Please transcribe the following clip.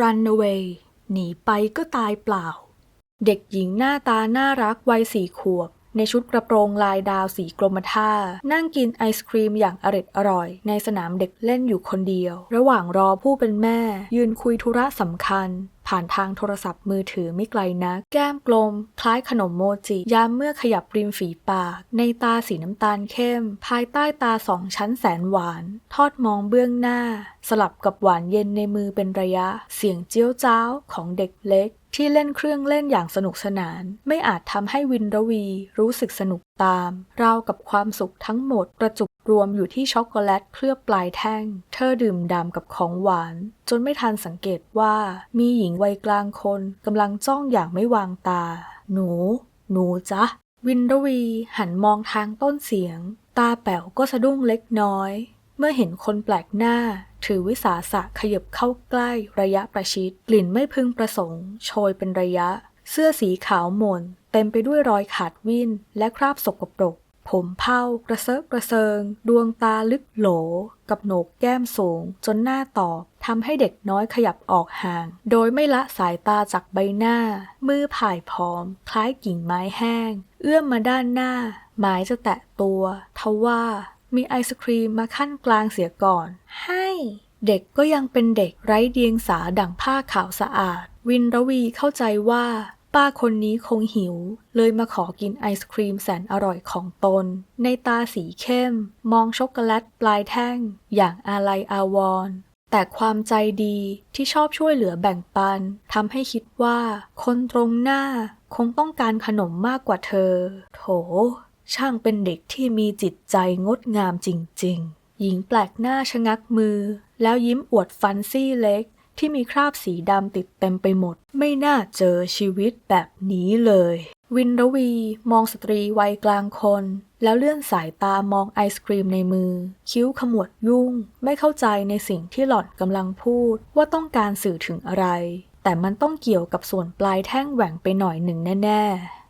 run away หนีไปก็ตายเปล่า เด็กหญิงหน้าตาน่ารักวัยสี่ขวบ ในชุดกระโปรงลายดาวสีกรมท่า นั่งกินไอศครีมอย่างอร็ดอร่อย ในสนามเด็กเล่นอยู่คนเดียว ระหว่างรอผู้เป็นแม่ ยืนคุยธุระสำคัญ ผ่านทางโทรศัพท์มือถือไม่ไกลนัก แก้มกลม คล้ายขนมโมจิ ยามเมื่อขยับริมฝีปาก ในตาสีน้ำตาลเข้ม ภายใต้ตาสองชั้นแสนหวาน ทอดมองเบื้องหน้า สลับกับหวานเย็นในมือเป็นระยะ เสียงเจี้ยวจ้าวของเด็กเล็ก ที่เล่นเครื่องเล่นอย่างสนุกสนาน ไม่อาจทำให้วินรวีรู้สึกสนุกตาม ราวกับความสุขทั้งหมดประจุรวมอยู่ที่ช็อกโกแลตเคลือบปลายแท่ง เธอดื่มด่ำกับของหวาน จนไม่ทันสังเกตว่ามีหญิงวัยกลางคนกำลังจ้องอย่างไม่วางตา หนู หนูจ๊ะ วินรวีหันมองทางต้นเสียง ตาแป๋วก็สะดุ้งเล็กน้อย เมื่อเห็นคนแปลกหน้า ถือวิสาสะขยับเข้าใกล้ระยะประชิด กลิ่นไม่พึงประสงค์ โชยเป็นระยะ เสื้อสีขาวหม่น เต็มไปด้วยรอยขาดวิ่น และคราบสกปรก ผมเผ้ากระเซาะกระเซิง ดวงตาลึกโหล กับโหนกแก้มสูง จนหน้าตอบทำให้เด็กน้อยขยับออกห่าง โดยไม่ละสายตาจากใบหน้า มือผ่ายผอม คล้ายกิ่งไม้แห้ง เอื้อมมาด้านหน้า หมายจะแตะตัว ทว่า มีไอศครีมมาขั้นกลางเสียก่อน ให้ เด็กก็ยังเป็นเด็กไร้เดียงสาดั่งผ้าขาวสะอาด วินรวีเข้าใจว่าป้าคนนี้คงหิว เลยมาขอกินไอศครีมแสนอร่อยของตน ในตาสีเข้ม มองช็อกโกแลตปลายแท่ง อย่างอาลัยอาวรณ์แต่ความใจดีที่ชอบช่วยเหลือแบ่งปันทำให้คิดว่า คนตรงหน้าคงต้องการขนมมากกว่าเธอ โถ ช่างเป็นเด็กที่มีจิตใจงดงามจริง ๆ หญิงแปลกหน้าชะงักมือ แล้วยิ้มอวดฟันซี่เล็ก ที่มีคราบสีดำติดเต็มไปหมด ไม่น่าเจอชีวิตแบบนี้เลย วินรวีมองสตรีวัยกลางคน แล้วเลื่อนสายตามองไอศครีมในมือ คิ้วขมวดยุ่ง ไม่เข้าใจในสิ่งที่หล่อนกำลังพูด ว่าต้องการสื่อถึงอะไร แต่มันต้องเกี่ยวกับส่วนปลายแท่งแหว่งไปหน่อยหนึ่งแน่ ๆ